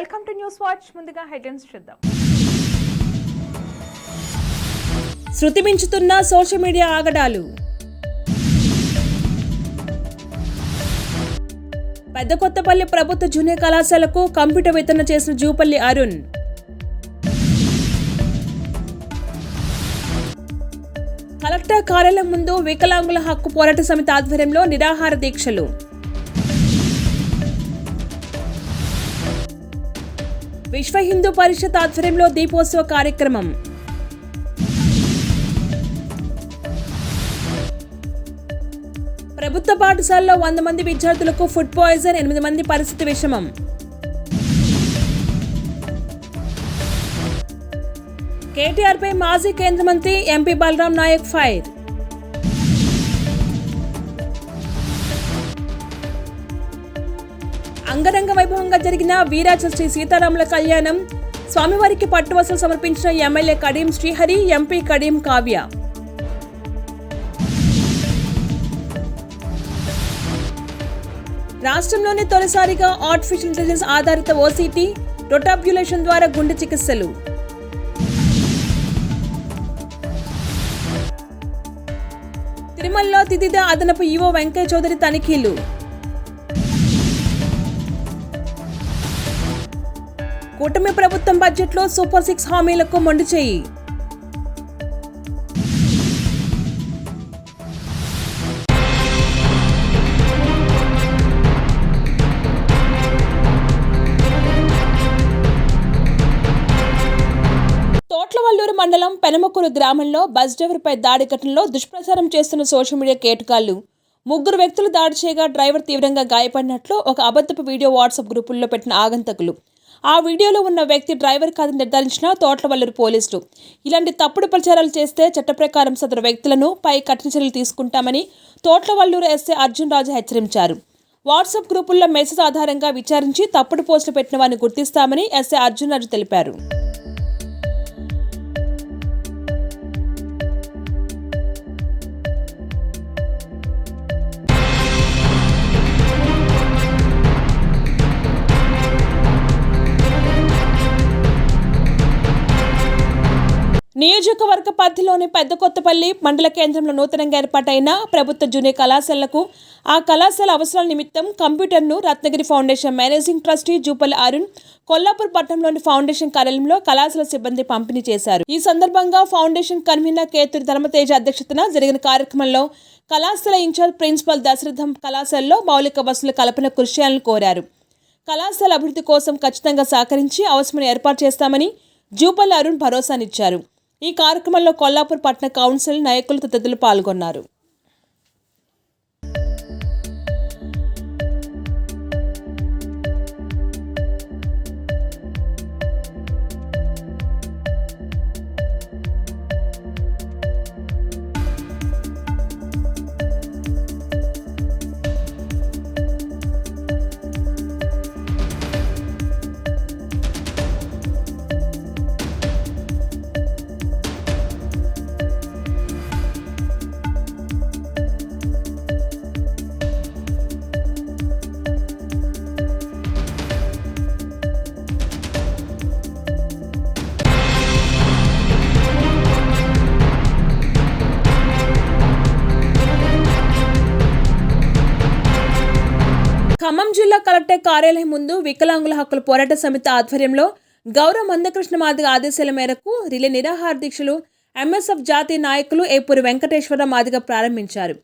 Welcome to news watch. ముందుగా headlines చూద్దాం. శృతి మించుతున్న సోషల్ మీడియా ఆగడాలు. పెద్ద కొత్తపల్లి ప్రభుత్వ జూనియర్ కళాశాలకు కంప్యూటర్ వితరణ చేసిన జూపల్లి అరుణ్. కలెక్టర్ కార్యాలయం ముందు వికలాంగుల హక్కు పోరాట సమితి ఆధ్వర్యంలో నిరాహార దీక్షలు. విశ్వ హిందూ పరిషత్ ఆధ్వర్యంలో దీపోత్సవ కార్యక్రమం. ప్రభుత్వ పాఠశాలలో వంద మంది విద్యార్థులకు ఫుడ్ పాయిజన్ ఎనిమిది మంది పరిస్థితి విషమం. కేటీఆర్పై మాజీ కేంద్ర మంత్రి ఎంపీ బలరాం నాయక్ ఫైర్. అంగరంగ వైభవంగా జరిగిన వీరాజ శ్రీ సీతారాముల కళ్యాణం స్వామివారికి పట్టువసలు సమర్పించిన ఎమ్మెల్యే కడీం శ్రీహరి ఎంపీ కడీం కావ్య. రాష్ట్రంలోనే తొలిసారిగా ఆర్టిఫిషియల్ ఇంటెలిజెన్స్ ఆధారిత ఓసీటీ రొటాబ్యులేషన్ ద్వారా గుండె చికిత్సలు. తిరుమలలో తిదిద అదనపు ఈవో వెంకయ్య చౌదరి తనిఖీలు. కూటమి ప్రభుత్వం బడ్జెట్లో సూపర్ సిక్స్ హామీలకు మొండి చేయి. తోట్లవల్లూరు మండలం పెనమకూరు గ్రామంలో బస్ డ్రైవర్పై దాడి ఘటనలో దుష్ప్రచారం చేస్తున్న సోషల్ మీడియా కేటకాళ్ళు ముగ్గురు వ్యక్తులు దాడి చేయగా డ్రైవర్ తీవ్రంగా గాయపడినట్లు ఒక అబద్ధపు వీడియో వాట్సాప్ గ్రూపుల్లో పెట్టిన ఆగంతకులు. ఆ వీడియోలో ఉన్న వ్యక్తి డ్రైవర్ కాదని నిర్ధారించిన తోటవల్లూరు పోలీసులు. ఇలాంటి తప్పుడు ప్రచారాలు చేస్తే చట్ట ప్రకారం సదరు వ్యక్తులను పై కఠిన చర్యలు తీసుకుంటామని తోటలవల్లూరు ఎస్ఏ అర్జున్ రాజు హెచ్చరించారు. వాట్సాప్ గ్రూపుల్లో మెసేజ్ ఆధారంగా విచారించి తప్పుడు పోస్టులు పెట్టిన వారిని గుర్తిస్తామని ఎస్ఏ అర్జున్ రాజు తెలిపారు. నియోజకవర్గ పరిధిలోని పెద్ద కొత్తపల్లి మండల కేంద్రంలో నూతనంగా ఏర్పాటైన ప్రభుత్వ జూనియర్ కళాశాలకు ఆ కళాశాల అవసరాల నిమిత్తం కంప్యూటర్ను Ratnagiri foundation managing trustee Jupally Arun Kollapur పట్టణంలోని ఫౌండేషన్ కార్యాలయంలో కళాశాల సిబ్బంది పంపిణీ చేశారు. ఈ సందర్భంగా ఫౌండేషన్ కన్వీనర్ కేతురి ధర్మతేజ అధ్యక్షతన జరిగిన కార్యక్రమంలో కళాశాల ఇన్ఛార్జ్ ప్రిన్సిపల్ దశరథం కళాశాలలో మౌలిక వసతుల కల్పన కృషి చేయాలని కోరారు. కళాశాల అభివృద్ధి కోసం ఖచ్చితంగా సహకరించి అవసరమైన ఏర్పాటు చేస్తామని జూపల్ అరుణ్ భరోసానిచ్చారు. ఈ కార్యక్రమంలో కొల్లాపూర్ పట్టణ కౌన్సిల్ నాయకులు తదితరులు పాల్గొన్నారు. కార్యాలయం ముందు వికలాంగుల హక్కుల పోరాట సమితి ఆధ్వర్యంలో గౌరవ మందకృష్ణ మాదిగ ఆదేశాల మేరకు రిలే నిరాహార దీక్షలు ఎంఎస్ఎఫ్ జాతీయ నాయకులు ఏపూరి వెంకటేశ్వర మాదిగ ప్రారంభించారు.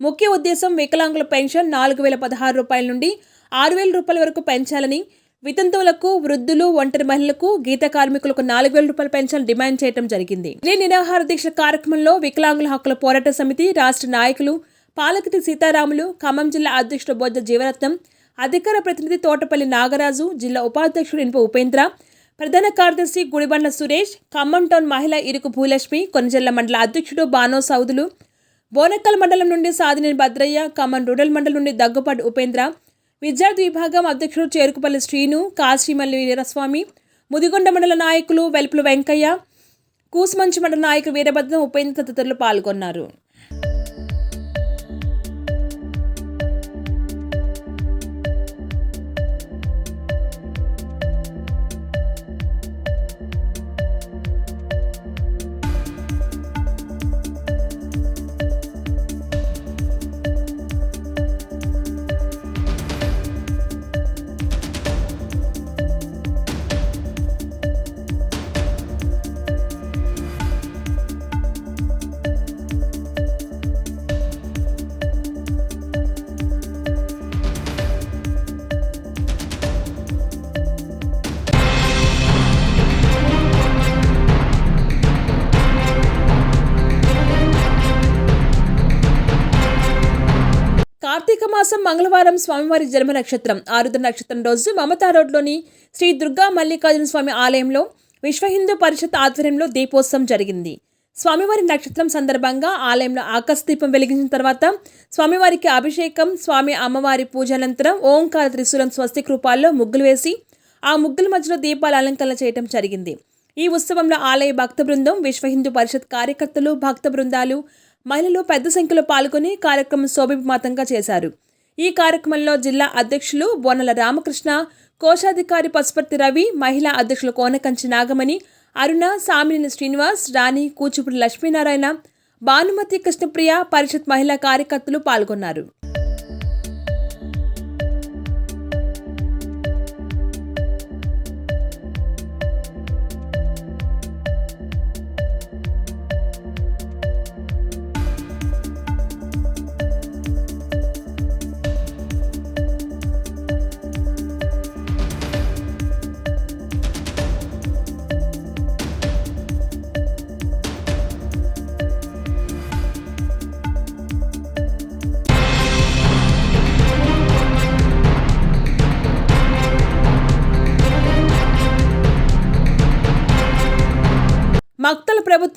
ముఖ్య ఉద్దేశం వికలాంగుల పెన్షన్ నాలుగు వేల పదహారు రూపాయల నుండి ఆరు వేల రూపాయల వరకు పెంచాలని వితంతువులకు వృద్ధులు ఒంటరి మహిళలకు గీత కార్మికులకు నాలుగు వేల రూపాయల పెన్షన్ డిమాండ్ చేయడం జరిగింది. రిలే నిరాహార దీక్ష కార్యక్రమంలో వికలాంగుల హక్కుల పోరాట సమితి రాష్ట్ర నాయకులు పాలకటి సీతారాములు ఖమ్మం జిల్లా అధ్యక్షుడు బొజ్జ జీవరత్నం అధికార ప్రతినిధి తోటపల్లి నాగరాజు జిల్లా ఉపాధ్యక్షుడు ఇనుప ఉపేంద్ర ప్రధాన కార్యదర్శి గుడిబండ్ల సురేష్ ఖమ్మం టౌన్ మహిళ ఇరుకు భూలక్ష్మి కొనజల్ల మండల అధ్యక్షుడు బానో సౌదులు బోనక్కల్ మండలం నుండి సాదినేని భద్రయ్య ఖమ్మం రూరల్ మండలం నుండి దగ్గుపాటి ఉపేంద్ర విద్యార్థి విభాగం అధ్యక్షుడు చేరుకుపల్లి శ్రీను కాశీమల్లి వీరస్వామి ముదిగొండ మండల నాయకులు వెల్పుల వెంకయ్య కూసుమంచి మండల నాయకులు వీరభద్రం ఉపేంద్ర తదితరులు పాల్గొన్నారు. మాసం మంగళవారం స్వామివారి జన్మ నక్షత్రం. ఆరుద్ర నక్షత్రం రోజు మమతా రోడ్లోని శ్రీ దుర్గా మల్లికార్జున స్వామి ఆలయంలో విశ్వ హిందూ పరిషత్ ఆధ్వర్యంలో దీపోత్సవం జరిగింది. స్వామివారి నక్షత్రం సందర్భంగా ఆలయంలో ఆకాశ దీపం వెలిగించిన తర్వాత స్వామివారికి అభిషేకం స్వామి అమ్మవారి పూజ అనంతరం ఓంకార త్రిశూలం స్వస్తిక్ రూపాల్లో ముగ్గులు వేసి ఆ ముగ్గుల మధ్యలో దీపాల అలంకరణ చేయడం జరిగింది. ఈ ఉత్సవంలో ఆలయ భక్త బృందం విశ్వ హిందూ పరిషత్ కార్యకర్తలు భక్త బృందాలు మహిళలు పెద్ద సంఖ్యలో పాల్గొని కార్యక్రమం శోభిమాతంగా చేశారు. ఈ కార్యక్రమంలో జిల్లా అధ్యక్షులు బోనల రామకృష్ణ కోశాధికారి పశుపతి రవి మహిళా అధ్యక్షులు కోనకంచి నాగమణి అరుణ సామినేని శ్రీనివాస్ రాణి కూచిపూడి లక్ష్మీనారాయణ భానుమతి కృష్ణప్రియ పరిషత్ మహిళా కార్యకర్తలు పాల్గొన్నారు.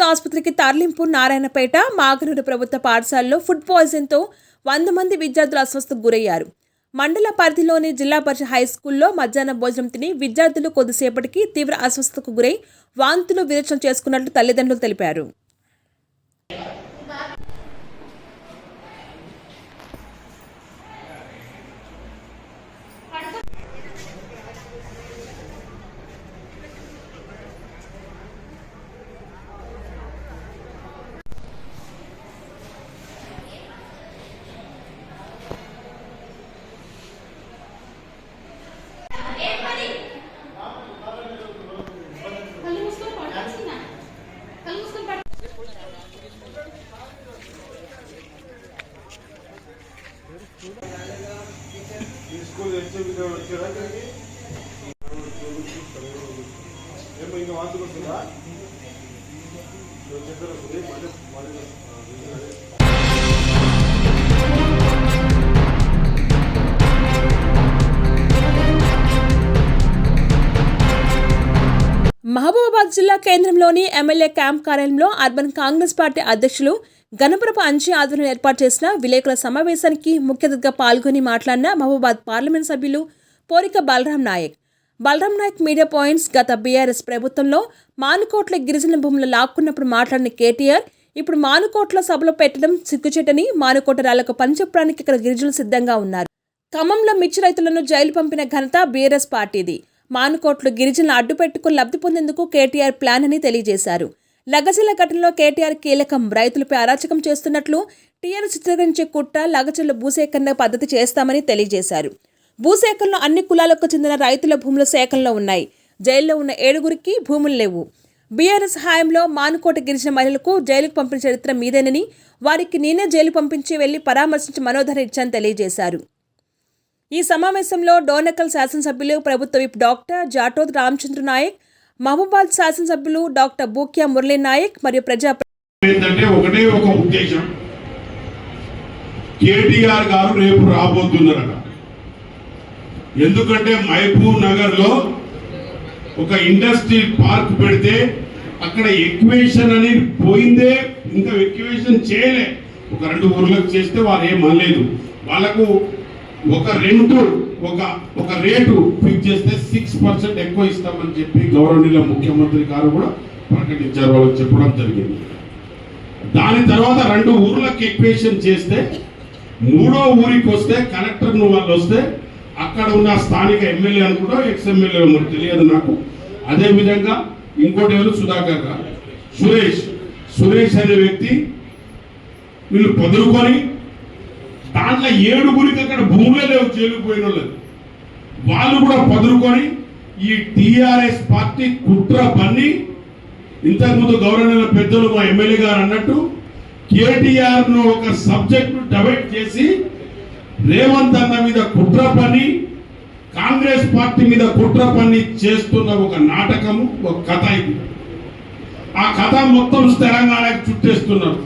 ఆసుపత్రికి తరలింపు నారాయణపేట మాగనూరు ప్రభుత్వ పాఠశాలలో ఫుడ్ పాయిజన్తో వంద మంది విద్యార్థులు అస్వస్థకు గురయ్యారు. మండల పరిధిలోని జిల్లా పరిషత్ హై స్కూల్లో మధ్యాహ్న భోజనం తిని విద్యార్థులు కొద్దిసేపటికి తీవ్ర అస్వస్థతకు గురై వాంతులు విరచన చేసుకున్నట్లు తల్లిదండ్రులు తెలిపారు. కేంద్రంలోని ఎమ్మెల్యే క్యాంప్ కార్యాలయంలో అర్బన్ కాంగ్రెస్ పార్టీ అధ్యక్షులు గణపురపు అంచి ఆధ్వర్యంలో ఏర్పాటు చేసిన విలేకరుల సమావేశానికి ముఖ్య అతిథిగా పాల్గొని మాట్లాడిన మహబూబాద్ పార్లమెంట్ సభ్యులు పోరిక బలరాం నాయక్. బలరాం నాయక్ మీడియా పాయింట్స్ గత బీఆర్ఎస్ ప్రభుత్వంలో మానుకోట్ల గిరిజన భూములు లాక్కున్నప్పుడు మాట్లాడిన కేటీఆర్ ఇప్పుడు మానుకోట్ల సభలో పెట్టడం సిగ్గుచేటని మానుకోట రాళ్ళకు పనిచెప్పడానికి ఇక్కడ గిరిజనులు సిద్ధంగా ఉన్నారు. ఖమ్మంలో మిర్చి రైతులను జైలు పంపిన ఘనత బీఆర్ఎస్ పార్టీది. మానుకోట్లు గిరిజనులు అడ్డుపెట్టుకుని లబ్ధి పొందేందుకు కేటీఆర్ ప్లాన్ అని తెలియజేశారు. లగజల ఘటనలో కేటీఆర్ కీలకం. రైతులపై అరాచకం చేస్తున్నట్లు టీఆర్ చిత్రీకరించే కుట్ర లగజల భూసేకరణ పద్ధతి చేస్తామని తెలియజేశారు. భూసేకరణలో అన్ని కులాలకు చెందిన రైతుల భూముల సేకరణలో ఉన్నాయి. జైల్లో ఉన్న ఏడుగురికి భూములు లేవు. బీఆర్ఎస్ హాయంలో మానుకోట గిరిజన మహిళలకు జైలుకు పంపిన చరిత్ర మీదేనని వారికి నేనే జైలు పంపించి వెళ్ళి పరామర్శించి మనోధర ఇచ్చాని తెలియజేశారు. ఈ సమావేశంలో డోనకల్ శాసనసభ్యులు ప్రభుత్వ విప్ డాక్టర్ జాటోద్ రామచంద్ర నాయక్ మహబూబాద్ శాసనసభ్యులు డాక్టర్ బూక్యా మురళీ నాయక్ మరియు ప్రజా ఏంటంటే ఒకటే ఒక ఉద్దేశం. కేటీఆర్ గారు రేపు రాబోతున్నారట. ఎందుకంటే మహబూబ్ నగర్లో ఒక ఇండస్ట్రీ పార్క్ పెడితే అక్కడ ఎక్వేషన్ అని పోయిందే ఇంకా ఎక్వేషన్ చేయలే. ఒక రెండు ఊర్లకు చేస్తే వారు ఏం అనలేదు. వాళ్ళకు ఒక రెంటు ఒక ఒక రేటు ఫిక్స్ చేస్తే సిక్స్ పర్సెంట్ ఎక్కువ ఇస్తామని చెప్పి గౌరవనీయుల ముఖ్యమంత్రి గారు కూడా ప్రకటించారు వాళ్ళకి చెప్పడం జరిగింది. దాని తర్వాత రెండు ఊర్లకు ఎక్వేషన్ చేస్తే మూడో ఊరికి వస్తే కలెక్టర్ వాళ్ళు వస్తే అక్కడ ఉన్న స్థానిక ఎమ్మెల్యే అనుకుంటా ఎక్స్ఎమ్మెల్యే మరి తెలియదు నాకు. అదేవిధంగా ఇంకోటి ఎవరు? సుధాకర్ గారు. సురేష్. సురేష్ అనే వ్యక్తి వీళ్ళు పొదులుకొని దాంట్లో ఏడుగురికి అక్కడ భూములే లేవు చేలుకుపోయిన వాళ్ళు కూడా పదురుకొని ఈ టిఆర్ఎస్ పార్టీ కుట్ర పన్ని ఇంతకుముందు గౌరవనీయ పెద్దలు మా ఎమ్మెల్యే గారు అన్నట్టు కేటీఆర్ను ఒక సబ్జెక్ట్ డైవర్ట్ చేసి రేవంత్ అన్న మీద కుట్ర పని కాంగ్రెస్ పార్టీ మీద కుట్ర పని చేస్తున్న ఒక నాటకము ఒక కథ ఇది. ఆ కథ మొత్తం తెలంగాణకి చుట్టేస్తున్నారు.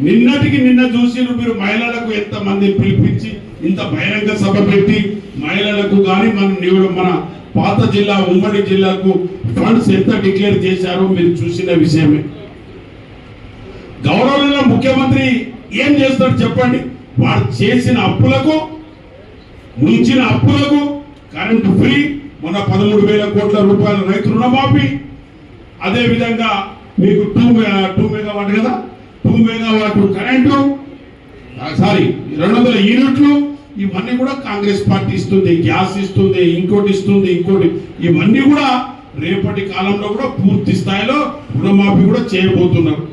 నిన్నటికి నిన్న చూసి మీరు మహిళలకు ఎంత మంది పిలిపించి ఇంత బహిరంగ సభ పెట్టి మహిళలకు కానీ మన నివ- మన పాత జిల్లా ఉమ్మడి జిల్లాకు ఫండ్స్ ఎంత డిక్లేర్ చేశారో మీరు చూసిన విషయమే. గౌరవంలో ముఖ్యమంత్రి ఏం చేస్తాడు చెప్పండి? వారు చేసిన అప్పులకు ముంచిన అప్పులకు కరెంటు ఫ్రీ మొన్న పదమూడు వేల కోట్ల రూపాయల రైతు రుణమాఫీ. అదేవిధంగా మీకు టూ టూ మెగావాట్ కదా? టూ మెగావాట్ కరెంటు సారీ రెండు వందల యూనిట్లు ఇవన్నీ కూడా కాంగ్రెస్ పార్టీ ఇస్తుంది గ్యాస్ ఇస్తుంది ఇంకోటి ఇస్తుంది ఇంకోటి. ఇవన్నీ కూడా రేపటి కాలంలో కూడా పూర్తి స్థాయిలో రుణమాఫీ కూడా చేయబోతున్నారు.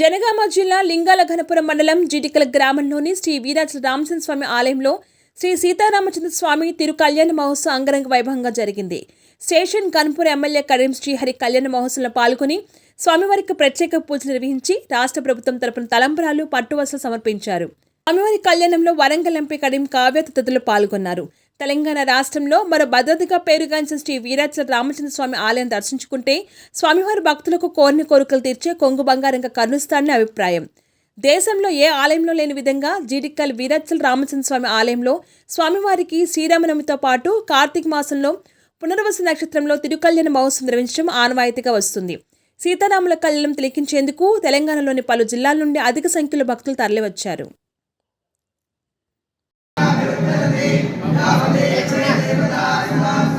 జనగామ జిల్లా లింగాల ఘనపురం మండలం జిటికల గ్రామంలోని శ్రీ వీరాజ రామచంద్ర స్వామి ఆలయంలో శ్రీ సీతారామచంద్ర స్వామి తిరు కళ్యాణ మహోత్సవం అంగరంగ వైభవంగా జరిగింది. స్టేషన్ కన్పూర్ ఎమ్మెల్యే కరీం శ్రీహరి కళ్యాణ మహోత్సవంలో పాల్గొని స్వామివారికి ప్రత్యేక పూజలు నిర్వహించి రాష్ట్ర ప్రభుత్వం తరపున తలంబరాలు పట్టువసలు సమర్పించారు. స్వామివారి కళ్యాణంలో వరంగల్ ఎంపీ కరీం కావ్య తదితరులు పాల్గొన్నారు. తెలంగాణ రాష్ట్రంలో మరో భద్రతగా పేరుగాంచిన శ్రీ వీరాచల రామచంద్ర స్వామి ఆలయం దర్శించుకుంటే స్వామివారి భక్తులకు కోరిన కోరికలు తీర్చే కొంగు బంగారంగా కరుణిస్తాడని అభిప్రాయం. దేశంలో ఏ ఆలయంలో లేని విధంగా జీడిక్కల్ వీరాచల రామచంద్ర స్వామి ఆలయంలో స్వామివారికి శ్రీరామనవమితో పాటు కార్తీక మాసంలో పునర్వసు నక్షత్రంలో తిరుకల్యాణ మహోత్సవం నిర్వహించడం ఆనవాయితీగా వస్తుంది. సీతారాముల కళ్యాణం తిలకించేందుకు తెలంగాణలోని పలు జిల్లాల నుండి అధిక సంఖ్యలో భక్తులు తరలివచ్చారు. స్వామి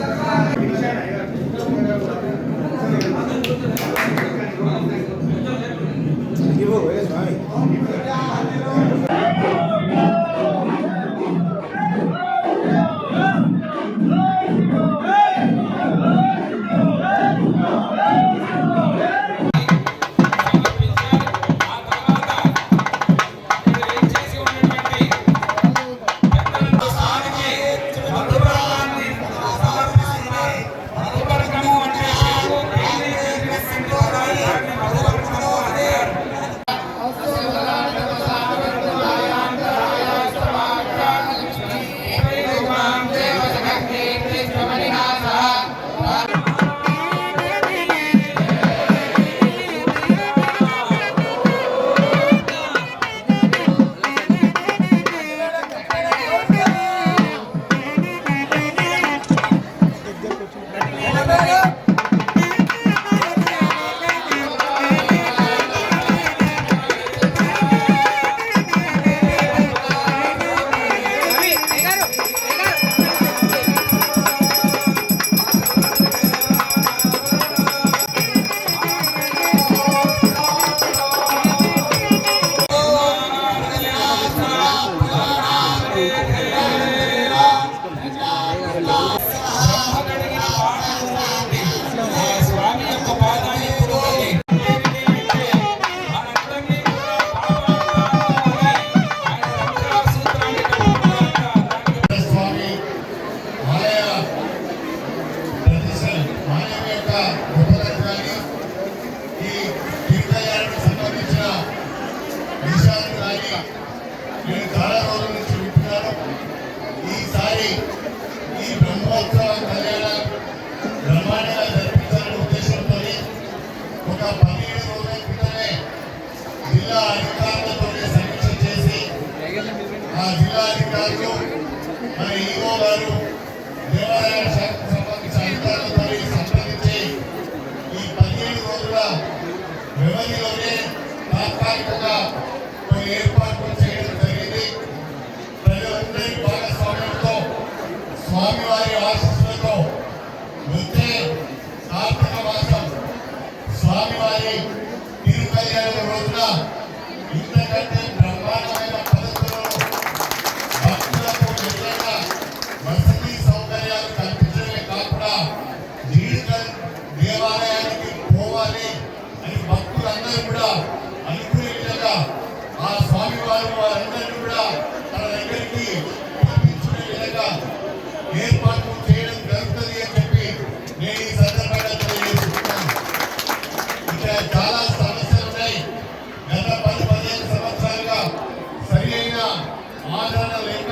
ఆదరణ లేక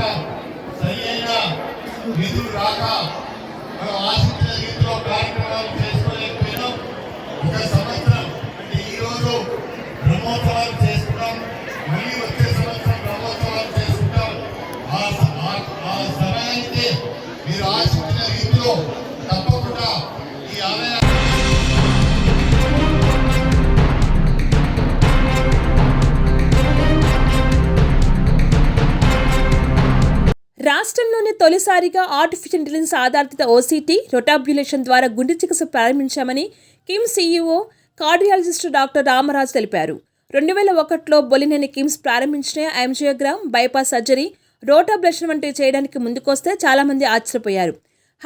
సరి అయిన నిధులు రాక మనం ఆశించిన రీతిలో కార్యక్రమాలు చేసుకోలేకపోయినాం. ఒక సమస్య రాష్ట్రంలోనే తొలిసారిగా ఆర్టిఫిషియల్ ఇంటెలిజెన్స్ ఆధారిత ఓసీటీ రొటాబ్యులేషన్ ద్వారా గుండె చికిత్స ప్రారంభించామని KIMS CEO cardiologist doctor Ramaraju తెలిపారు. రెండు వేల ఒకటిలో బొలినేని కిమ్స్ ప్రారంభించిన యాంజియోగ్రామ్ బైపాస్ సర్జరీ రోటాబ్లేషన్ వంటివి చేయడానికి ముందుకొస్తే చాలామంది ఆశ్చర్యపోయారు.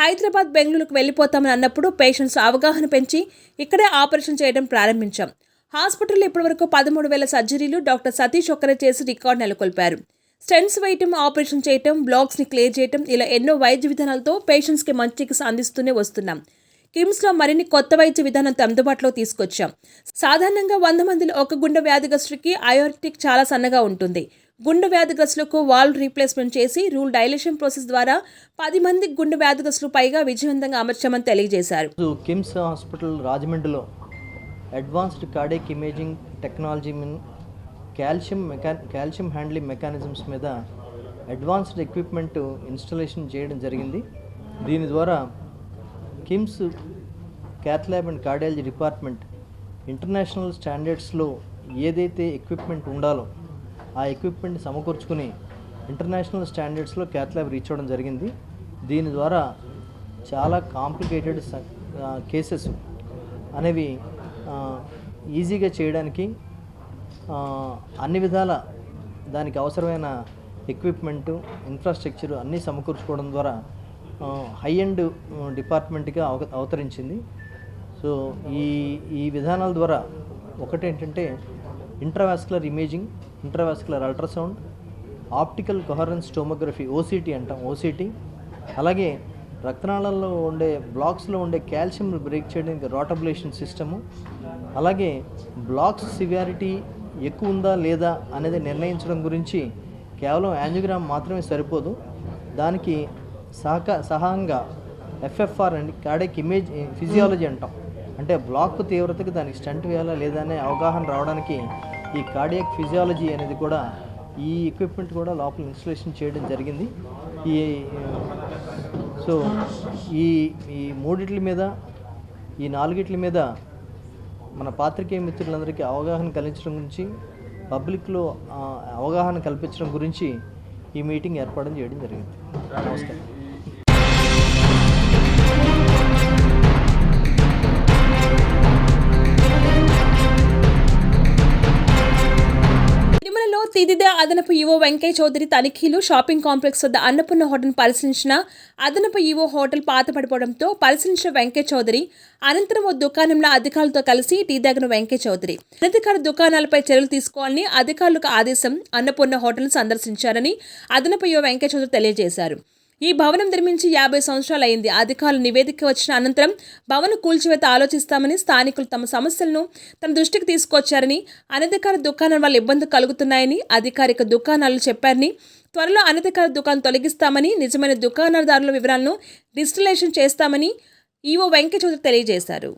హైదరాబాద్ బెంగళూరుకు వెళ్ళిపోతామని అన్నప్పుడు పేషెంట్స్ అవగాహన పెంచి ఇక్కడే ఆపరేషన్ చేయడం ప్రారంభించాం. హాస్పిటల్లో ఇప్పటివరకు పదమూడు వేల సర్జరీలు డాక్టర్ సతీష్ ఒక్కరే చేసి రికార్డు నెలకొల్పారు. స్టెన్స్ వేయటం ఆపరేషన్ చేయటం బ్లాక్స్ని క్లియర్ చేయటం ఇలా ఎన్నో వైద్య విధానాలతో పేషెంట్స్కి మంచి చికిత్స అందిస్తూనే వస్తున్నాం. కిమ్స్లో మరిన్ని కొత్త వైద్య విధానంతో అందుబాటులో తీసుకొచ్చాం. సాధారణంగా వంద మందిలో ఒక గుండె వ్యాధిగ్రస్తుడికి అయోర్టిక్ చాలా సన్నగా ఉంటుంది. గుండె వ్యాధిగ్రస్తులకు వాల్వ్ రీప్లేస్మెంట్ చేసి రూల్ డైలేషన్ ప్రాసెస్ ద్వారా పది మంది గుండె వ్యాధిగ్రస్తులు పైగా విజయవంతంగా అమర్చామని తెలియజేశారు. కిమ్స్ హాస్పిటల్ రాజమండ్రిలో advanced cardiac imaging technology calcium mecha calcium handling mechanisms మీద అడ్వాన్స్డ్ ఎక్విప్మెంట్ ఇన్స్టలేషన్ చేయడం జరిగింది. దీని ద్వారా KIMS cath lab and cardiology department international స్టాండర్డ్స్లో ఏదైతే ఎక్విప్మెంట్ ఉండాలో ఆ ఎక్విప్మెంట్ సమకూర్చుకుని ఇంటర్నేషనల్ స్టాండర్డ్స్లో క్యాథ్లాబ్ రీచ్ అవ్వడం జరిగింది. దీని ద్వారా చాలా కాంప్లికేటెడ్ కేసెస్ అనేవి ఈజీగా చేయడానికి అన్ని విధాల దానికి అవసరమైన ఎక్విప్మెంటు ఇన్ఫ్రాస్ట్రక్చర్ అన్నీ సమకూర్చుకోవడం ద్వారా హై ఎండ్ డిపార్ట్మెంట్గా అవ అవతరించింది. సో ఈ ఈ విధానాల ద్వారా ఒకటేంటంటే intravascular imaging intravascular ultrasound optical coherence tomography OCT అంటాం ఓసీటీ అలాగే రక్తనాళాల్లో ఉండే బ్లాక్స్లో ఉండే కాల్షియం బ్రేక్ చేయడానికి రోటబులేషన్ సిస్టము అలాగే బ్లాక్స్ సివియారిటీ ఎక్కువ ఉందా లేదా అనేది నిర్ణయించడం గురించి కేవలం యాంజియోగ్రామ్ మాత్రమే సరిపోదు. దానికి సహక సహాయంగా ఎఫ్ఎఫ్ఆర్ అండి కార్డియక్ ఇమేజ్ ఫిజియాలజీ అంటాం. అంటే బ్లాక్ తీవ్రతకి దానికి స్టంట్ వేయాలా లేదా అనే అవగాహన రావడానికి ఈ కార్డియక్ ఫిజియాలజీ అనేది కూడా ఈ ఎక్విప్మెంట్ కూడా లోపల ఇన్స్టలేషన్ చేయడం జరిగింది. ఈ సో ఈ ఈ మూడిట్ల మీద ఈ నాలుగిట్ల మీద మన పాత్రికేయ మిత్రులందరికీ అవగాహన కలిగించడం గురించి పబ్లిక్లో అవగాహన కల్పించడం గురించి ఈ మీటింగ్ ఏర్పాటు చేయడం జరిగింది. నమస్కారం. ఇదిదే అదనపు ఈవో వెంకయ్య చౌదరి తనిఖీలు షాపింగ్ కాంప్లెక్స్ వద్ద అన్నపూర్ణ హోటల్ పరిశీలించిన అదనపు ఈవో హోటల్ పాత పడిపోవడంతో పరిశీలించిన వెంకయ్య చౌదరి అనంతరం ఓ దుకాణంలో అధికారులతో కలిసి టీ దగ్గర వెంకయ్య చౌదరి. అనధికార దుకాణాలపై చర్యలు తీసుకోవాలని అధికారులకు ఆదేశం అన్నపూర్ణ హోటల్ సందర్శించారని అదనపు ఈవో వెంకయ్య చౌదరి తెలియజేశారు. ఈ భవనం నిర్మించి యాభై సంవత్సరాలు అయింది అధికారులు నివేదిక వచ్చిన అనంతరం భవన కూల్చివేత ఆలోచిస్తామని స్థానికులు తమ సమస్యలను తమ దృష్టికి తీసుకొచ్చారని అనధికార దుకాణం వల్ల ఇబ్బందులు కలుగుతున్నాయని అధికారిక దుకాణాలు చెప్పారని త్వరలో అనధికార దుకాణం తొలగిస్తామని నిజమైన దుకాణదారుల వివరాలను డిజిటలైజేషన్ చేస్తామని ఈవో వెంకయ్య చౌదరి తెలియజేశారు.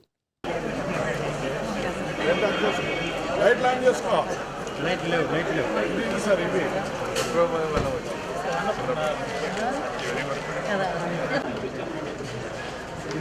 లైట్ లేవు లైట్ లేవు.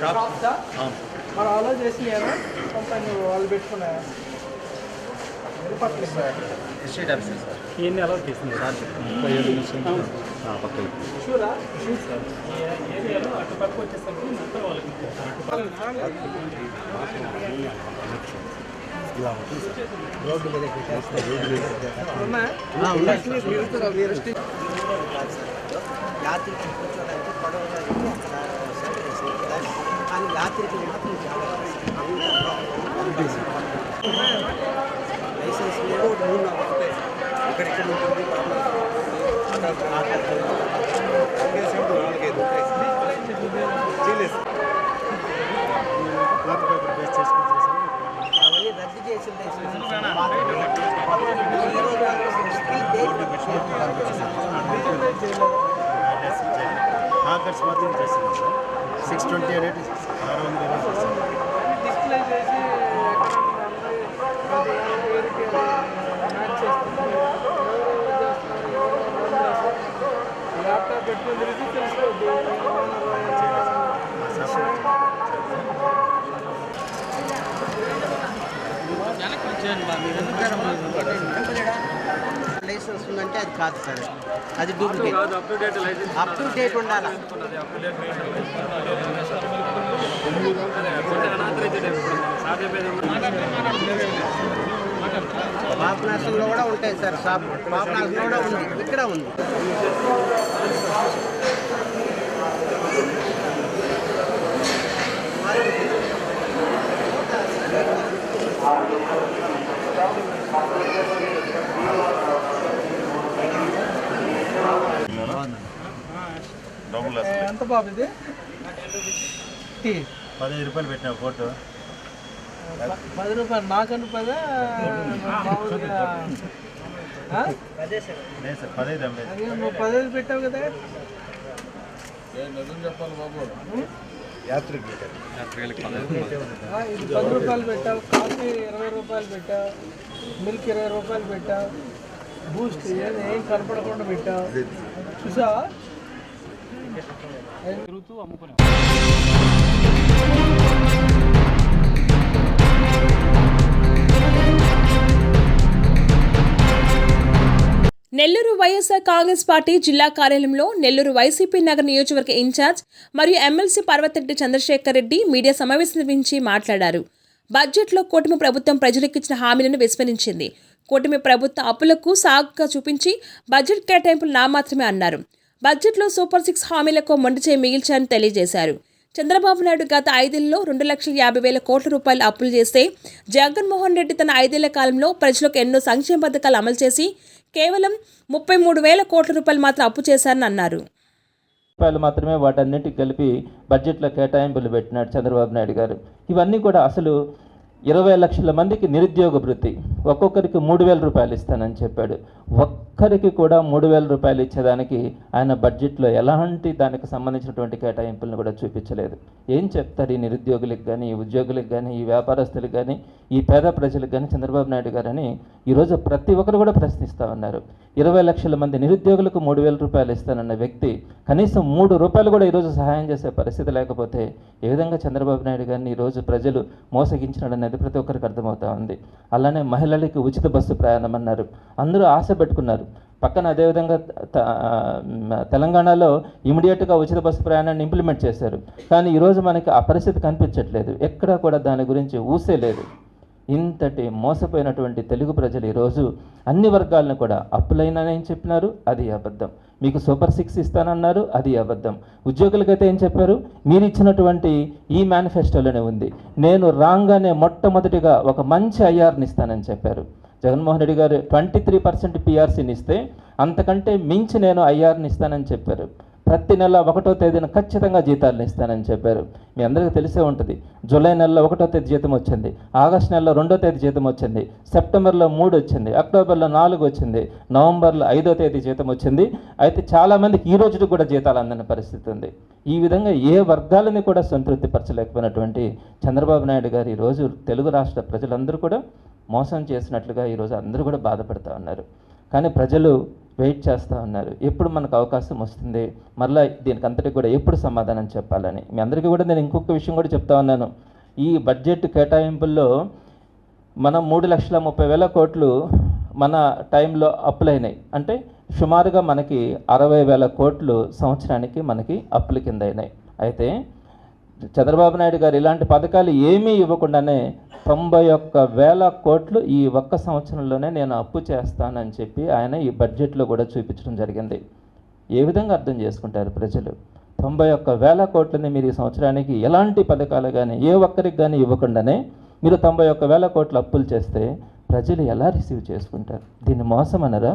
లైట్ లేవు ఇది సార్ ఇవి desk club down sir desk club అది లేపాక్షి మరి అలా చేసినారా కొంత నువ్వు వాళ్ళు పెట్టుకున్నాయా షూరా యాత్రికి కూర్చోడానికి పడవలు అవి అక్కడ సెట్ చేసింది కానీ యాత్రికి మాత్రం చాలా లైసెన్స్ లేదు ఒకటి మూడు నాలుగు ఉంటాయి ఇక్కడ ఇక్కడ ఉంటుంది నాలుగైదు ఉంటాయి చేయలేదు అవన్నీ రద్దు చేసిన లైసెన్స్ మార్కర్స్ మాత్రం చేస్తున్నాం సార్ సిక్స్ ట్వంటీ రేట్ ఆరు వందల ఇరవై చేస్తాం. డిస్ప్లే చేసి ఎక్కడ అందరి అది పేరుకి అది మ్యాచ్ చేస్తుంది ఎవరు చేస్తున్నారు ఎవరు రన్ చేస్తున్నారు తెలుసుకోవద్దు లైసెన్స్ ఉందంటే అది కాదు సార్. అది డూప్లికేట్ అప్ టు డేట్ ఉండాలా? పాప నర్సింగ్లో కూడా ఉంటాయి సార్. షాప్ పాప నర్సింగ్ కూడా ఉంది. ఇక్కడ ఉంది. ఎంత బాబు ఇది? పదిహేను రూపాయలు పెట్టిన ఫోటో పది రూపాయలు నాకన్నా పదా? మామూలుగా. నువ్వు పెట్టావు కదా? యాత్రికి ఇది పది రూపాయలు పెట్టావు కాఫీ ఇరవై రూపాయలు పెట్టావు మిల్క్ ఇరవై రూపాయలు పెట్టావు బూస్ట్ ఏం కనపడకుండా పెట్టావు. చూసా తిరుగుతూ అమ్ముకునే నెల్లూరు వైఎస్ఆర్ కాంగ్రెస్ పార్టీ జిల్లా కార్యాలయంలో నెల్లూరు వైసీపీ నగర నియోజకవర్గ ఇన్ఛార్జ్ మరియు ఎమ్మెల్సీ పర్వతిరెడ్డి చంద్రశేఖర్ రెడ్డి మీడియా సమావేశం నిర్వహించి మాట్లాడారు. బడ్జెట్లో కూటమి ప్రభుత్వం ప్రజలకిచ్చిన హామీలను విస్మరించింది. కూటమి ప్రభుత్వ అప్పులకు సాగుగా చూపించి బడ్జెట్ కేటాయింపులు నామాత్రమే అన్నారు. బడ్జెట్లో సూపర్ సిక్స్ హామీలకు మొండిచే మిగిల్చారని తెలియజేశారు. చంద్రబాబు నాయుడు గత ఐదేళ్ళలో రెండు లక్షల యాభై వేల కోట్ల రూపాయలు అప్పులు చేస్తే జగన్మోహన్ రెడ్డి తన ఐదేళ్ళ కాలంలో ప్రజలకు ఎన్నో సంక్షేమ పథకాలు అమలు చేసి కేవలం ముప్పై మూడు వేల కోట్ల రూపాయలు మాత్రం అప్పు చేశారని అన్నారు. రూపాయలు మాత్రమే వాటన్నిటికి కలిపి బడ్జెట్లో కేటాయింపులు పెట్టినాడు చంద్రబాబు నాయుడు గారు. ఇవన్నీ కూడా అసలు ఇరవై లక్షల మందికి నిరుద్యోగ వృత్తి. ఒక్కొక్కరికి మూడు వేల రూపాయలు ఇస్తానని చెప్పాడు. ఒక్కరికి కూడా మూడు వేల రూపాయలు ఇచ్చేదానికి ఆయన బడ్జెట్లో ఎలాంటి దానికి సంబంధించినటువంటి కేటాయింపులను కూడా చూపించలేదు. ఏం చెప్తారు ఈ నిరుద్యోగులకు కానీ ఈ ఉద్యోగులకు కానీ ఈ వ్యాపారస్తులకు కానీ ఈ పేద ప్రజలకు కానీ చంద్రబాబు నాయుడు గారని ఈరోజు ప్రతి ఒక్కరు కూడా ప్రశ్నిస్తూ ఉన్నారు. ఇరవై లక్షల మంది నిరుద్యోగులకు మూడు వేల రూపాయలు ఇస్తానన్న వ్యక్తి కనీసం మూడు రూపాయలు కూడా ఈరోజు సహాయం చేసే పరిస్థితి లేకపోతే ఏ విధంగా చంద్రబాబు నాయుడు గారిని ఈరోజు ప్రజలు మోసగించినాడు అనేది ప్రతి ఒక్కరికి అర్థమవుతా ఉంది. అలానే మహిళ పిల్లలకి ఉచిత బస్సు ప్రయాణం అన్నారు అందరూ ఆశ పెట్టుకున్నారు. పక్కన అదేవిధంగా తెలంగాణలో ఇమీడియట్గా ఉచిత బస్సు ప్రయాణాన్ని ఇంప్లిమెంట్ చేశారు. కానీ ఈరోజు మనకి ఆ పరిస్థితి కనిపించట్లేదు. ఎక్కడా కూడా దాని గురించి ఊసే లేదు. ఇంతటి మోసపోయినటువంటి తెలుగు ప్రజలు ఈరోజు అన్ని వర్గాలను కూడా అప్పులైనానని చెప్పినారు అది అబద్ధం. మీకు సూపర్ సిక్స్ ఇస్తానన్నారు అది అబద్ధం. ఉద్యోగులకైతే ఏం చెప్పారు? మీరు ఇచ్చినటువంటి ఈ మేనిఫెస్టోలోనే ఉంది. నేను రాగానే మొట్టమొదటిగా ఒక మంచి ఐఆర్ని ఇస్తానని చెప్పారు. జగన్మోహన్ రెడ్డి గారు ట్వంటీ త్రీ పర్సెంట్ పిఆర్సీని ఇస్తే అంతకంటే మించి నేను ఐఆర్ని ఇస్తానని చెప్పారు. ప్రతి నెల ఒకటో తేదీన ఖచ్చితంగా జీతాలను ఇస్తానని చెప్పారు. మీ అందరికీ తెలిసే ఉంటుంది. జూలై నెలలో ఒకటో తేదీ జీతం వచ్చింది. ఆగస్ట్ నెలలో రెండో తేదీ జీతం వచ్చింది. సెప్టెంబర్లో మూడు వచ్చింది. అక్టోబర్లో నాలుగు వచ్చింది. నవంబర్లో ఐదో తేదీ జీతం వచ్చింది. అయితే చాలామందికి ఈ రోజుకి కూడా జీతాలు అందని పరిస్థితి ఉంది. ఈ విధంగా ఏ వర్గాలని కూడా సంతృప్తి పరచలేకపోయినటువంటి చంద్రబాబు నాయుడు గారు ఈరోజు తెలుగు రాష్ట్ర ప్రజలందరూ కూడా మోసం చేసినట్లుగా ఈరోజు అందరూ కూడా బాధపడుతూ ఉన్నారు. కానీ ప్రజలు వెయిట్ చేస్తూ ఉన్నారు. ఎప్పుడు మనకు అవకాశం వస్తుంది? మరలా దీనికి అంతటికి కూడా ఎప్పుడు సమాధానం చెప్పాలని? మీ అందరికీ కూడా నేను ఇంకొక విషయం కూడా చెప్తా ఉన్నాను. ఈ బడ్జెట్ కేటాయింపుల్లో మనం మూడు లక్షల ముప్పై వేల కోట్లు మన టైంలో అప్పులైనాయి అంటే సుమారుగా మనకి అరవై వేల కోట్లు సంవత్సరానికి మనకి అప్పుల కింద అయినాయి. అయితే చంద్రబాబు నాయుడు గారు ఇలాంటి పథకాలు ఏమీ ఇవ్వకుండానే తొంభై ఒక్క వేల కోట్లు ఈ ఒక్క సంవత్సరంలోనే నేను అప్పు చేస్తానని చెప్పి ఆయన ఈ బడ్జెట్లో కూడా చూపించడం జరిగింది. ఏ విధంగా అర్థం చేసుకుంటారు ప్రజలు? తొంభై ఒక్క వేల కోట్లని మీరు ఈ సంవత్సరానికి ఎలాంటి పథకాలు కానీ ఏ ఒక్కరికి కానీ ఇవ్వకుండానే మీరు తొంభై ఒక్క వేల కోట్లు అప్పులు చేస్తే ప్రజలు ఎలా రిసీవ్ చేసుకుంటారు? దీన్ని మోసం అనరా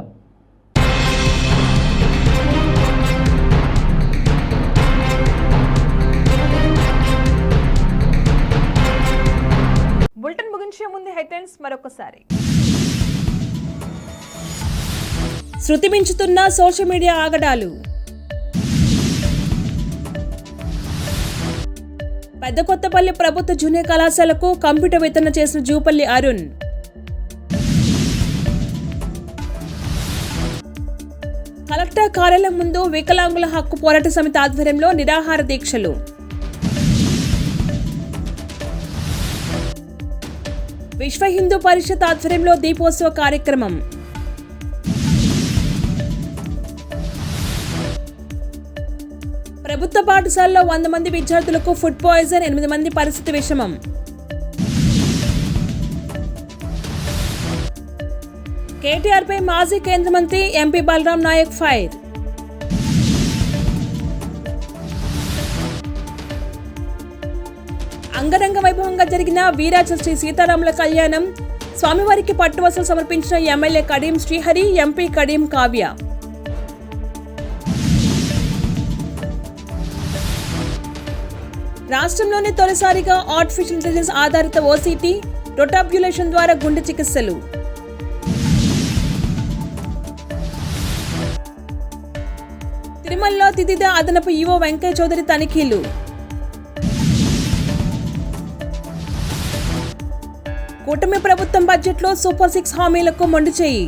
బులెటిన్ ముగించే ముందు హెడ్లైన్స్ మరొకసారి. శృతి మించుతున్న సోషల్ మీడియా ఆగడాలు. పెద్ద కొత్తపల్లి ప్రభుత్వ జూనియర్ కళాశాలకు కంప్యూటర్ వితరణ చేసిన జూపల్లి అరుణ్. కలెక్టర్ కార్యాలయం ముందు వికలాంగుల హక్కు పోరాట సమితి ఆధ్వర్యంలో నిరాహార దీక్షలు. విశ్వ హిందూ పరిషత్ ఆధ్వర్యంలో దీపోత్సవ కార్యక్రమం. ప్రభుత్వ పాఠశాలలో వంద మంది విద్యార్థులకు ఫుడ్ పాయిజన్ ఎనిమిది మంది పరిస్థితి విషమం. కేటీఆర్పై మాజీ కేంద్ర మంత్రి ఎంపీ బలరాం నాయక్ ఫైర్. అంగరంగ వైభవంగా జరిగిన వీరాజ శ్రీ సీతారాముల కళ్యాణం స్వామివారికి పట్టువసలు సమర్పించిన ఎమ్మెల్యే కడీం శ్రీహరి ఎంపీ కడీం కావ్య. రాష్ట్రంలోనే తొలిసారిగా ఆర్టిఫిషియల్ ఇంటెలిజెన్స్ ఆధారిత ఓసీటీ రొటాబ్యులేషన్ ద్వారా గుండె చికిత్సలు. తిరుమలలో తిదిద అదనపు ఈవో వెంకయ్య చౌదరి తనిఖీలు. కూటమి ప్రభుత్వం బడ్జెట్లో సూపర్ సిక్స్ హామీలకు మొండి చేయి.